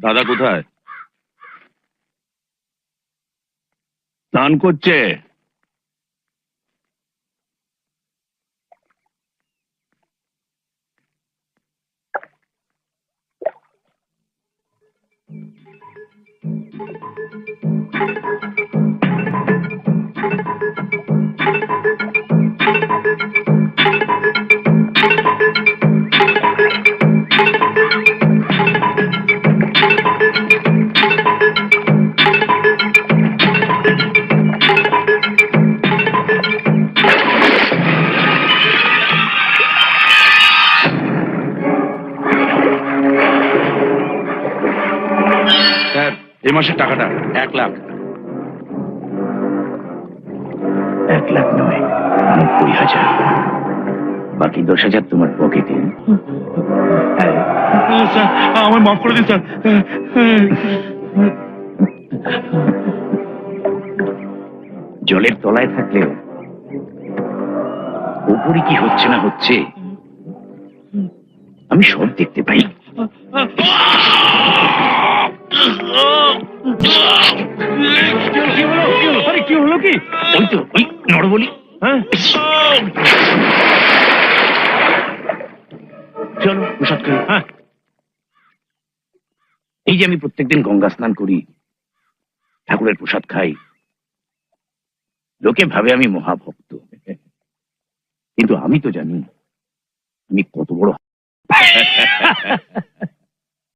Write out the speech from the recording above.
দাদা কোথায় স্নান করছে স্যার এই মাসের টাকাটা এক লাখ। এক লাখ নয় নব্বই হাজার। বাকি দশ হাজার তোমার পকেটে। আমার মাফ করে দিন স্যার। জলের তলায় থাকলেও উপরে কি হচ্ছে না হচ্ছে আমি সব দেখতে পাই। কি হলো কি? ওই তো ওই নড়বলি হ্যাঁ? চলো প্রসাদ খাই। হ্যাঁ। এই যে আমি প্রত্যেকদিন গঙ্গা স্নান করি ঠাকুরের প্রসাদ খাই লোকে ভাবে আমি মহাভক্ত। কিন্তু আমি তো জানি আমি কত বড়